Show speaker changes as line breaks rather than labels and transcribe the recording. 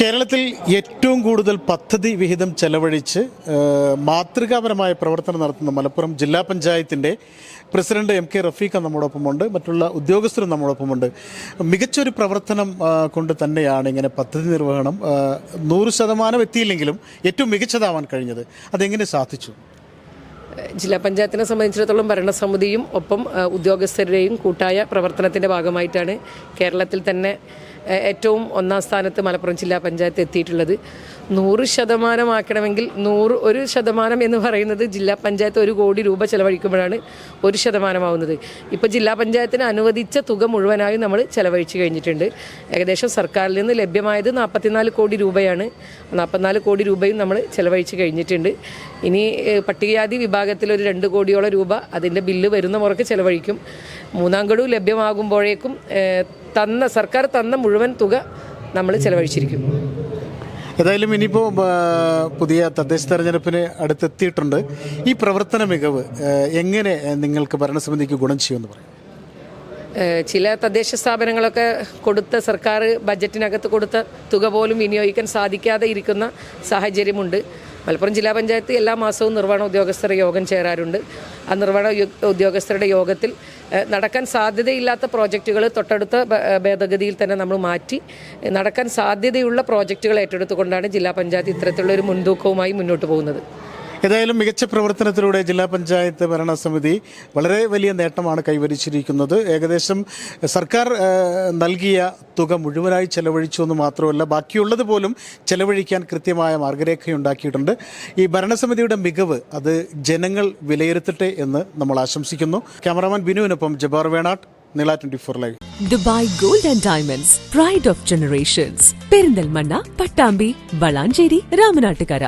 കേരളത്തിൽ ഏറ്റവും കൂടുതൽ പദ്ധതി വിഹിതം ചെലവഴിച്ച് മാതൃകാപരമായ പ്രവർത്തനം നടത്തുന്ന മലപ്പുറം ജില്ലാ പഞ്ചായത്തിന്റെ പ്രസിഡന്റ് എം കെ റഫീഖ നമ്മോടൊപ്പമുണ്ട്. മറ്റുള്ള ഉദ്യോഗസ്ഥരും നമ്മോടൊപ്പമുണ്ട്. മികച്ചൊരു പ്രവർത്തനം കൊണ്ട് തന്നെയാണ് ഇങ്ങനെ പദ്ധതി നിർവഹണം നൂറ് ശതമാനം എത്തിയില്ലെങ്കിലും ഏറ്റവും മികച്ചതാവാൻ കഴിഞ്ഞത്. അതെങ്ങനെ സാധിച്ചു?
ജില്ലാ പഞ്ചായത്തിനെ സംബന്ധിച്ചിടത്തോളം ഭരണസമിതിയും ഒപ്പം ഉദ്യോഗസ്ഥരുടെയും കൂട്ടായ പ്രവർത്തനത്തിന്റെ ഭാഗമായിട്ടാണ് കേരളത്തിൽ തന്നെ ഏറ്റവും ഒന്നാം സ്ഥാനത്ത് മലപ്പുറം ജില്ലാ പഞ്ചായത്ത് എത്തിയിട്ടുള്ളത്. നൂറ് ശതമാനമാക്കണമെങ്കിൽ നൂറ് ഒരു ശതമാനം എന്ന് പറയുന്നത് ജില്ലാ പഞ്ചായത്ത് ഒരു കോടി രൂപ ചെലവഴിക്കുമ്പോഴാണ് ഒരു ശതമാനമാവുന്നത്. ഇപ്പോൾ ജില്ലാ പഞ്ചായത്തിന് അനുവദിച്ച തുക മുഴുവനായും നമ്മൾ ചെലവഴിച്ചു കഴിഞ്ഞിട്ടുണ്ട്. ഏകദേശം സർക്കാരിൽ നിന്ന് ലഭ്യമായത് നാൽപ്പത്തിനാല് കോടി രൂപയാണ്. നാൽപ്പത്തിനാല് കോടി രൂപയും നമ്മൾ ചെലവഴിച്ച് കഴിഞ്ഞിട്ടുണ്ട്. ഇനി പട്ടികജാതി വിഭാഗത്തിൽ ഒരു രണ്ട് കോടിയോളം രൂപ അതിന്റെ ബില്ല് വരുന്ന മുറക്ക് ചെലവഴിക്കും. മൂന്നാം ഗഡു ലഭ്യമാകുമ്പോഴേക്കും തന്ന സർക്കാർ തന്ന മുഴുവൻ തുക നമ്മൾ ചെലവഴിച്ചിരിക്കും
ഏതായാലും ഇനിയിപ്പോൾ പുതിയ തദ്ദേശ തെരഞ്ഞെടുപ്പിന് അടുത്തെത്തിയിട്ടുണ്ട്. ഈ പ്രവർത്തന മികവ് എങ്ങനെ നിങ്ങൾക്ക് ഭരണസമിതിക്ക് ഗുണം ചെയ്യുമെന്ന് പറയും?
ചില തദ്ദേശ സ്ഥാപനങ്ങളൊക്കെ കൊടുത്ത സർക്കാർ ബജറ്റിനകത്ത് കൊടുത്ത തുക പോലും വിനിയോഗിക്കാൻ സാധിക്കാതെ ഇരിക്കുന്ന സാഹചര്യമുണ്ട്. മലപ്പുറം ജില്ലാ പഞ്ചായത്ത് എല്ലാ മാസവും നിർവഹണ ഉദ്യോഗസ്ഥർ യോഗം ചേരാറുണ്ട്. ആ നിർവഹണ ഉദ്യോഗസ്ഥരുടെ യോഗത്തിൽ നടക്കാൻ സാധ്യതയില്ലാത്ത പ്രോജക്റ്റുകൾ തൊട്ടടുത്ത ഭേദഗതിയിൽ തന്നെ നമ്മൾ മാറ്റി. നടക്കാൻ സാധ്യതയുള്ള പ്രോജക്റ്റുകൾ ഏറ്റെടുത്തുകൊണ്ടാണ് ജില്ലാ പഞ്ചായത്ത് ഇത്തരത്തിലുള്ള ഒരു മുൻതൂക്കവുമായി മുന്നോട്ട് പോകുന്നത്.
ഏതായാലും മികച്ച പ്രവർത്തനത്തിലൂടെ ജില്ലാ പഞ്ചായത്ത് ഭരണസമിതി വളരെ വലിയ നേട്ടമാണ് കൈവരിച്ചിരിക്കുന്നത്. ഏകദേശം സർക്കാർ നൽകിയ തുക മുഴുവനായി ചെലവഴിച്ചു എന്ന് മാത്രമല്ല ബാക്കിയുള്ളത് പോലും ചെലവഴിക്കാൻ കൃത്യമായ മാർഗരേഖയുണ്ടാക്കിയിട്ടുണ്ട്. ഈ ഭരണസമിതിയുടെ മികവ് അത് ജനങ്ങൾ വിലയിരുത്തട്ടെ എന്ന് നമ്മൾ ആശംസിക്കുന്നു. ക്യാമറാമാൻ ബിനുവിനൊപ്പം ജബാർ വേണാട്ട് നില twenty four live.
Dubai gold and diamonds pride of generations. Perinthalmanna Pattambi Valanchery Ramanattukara.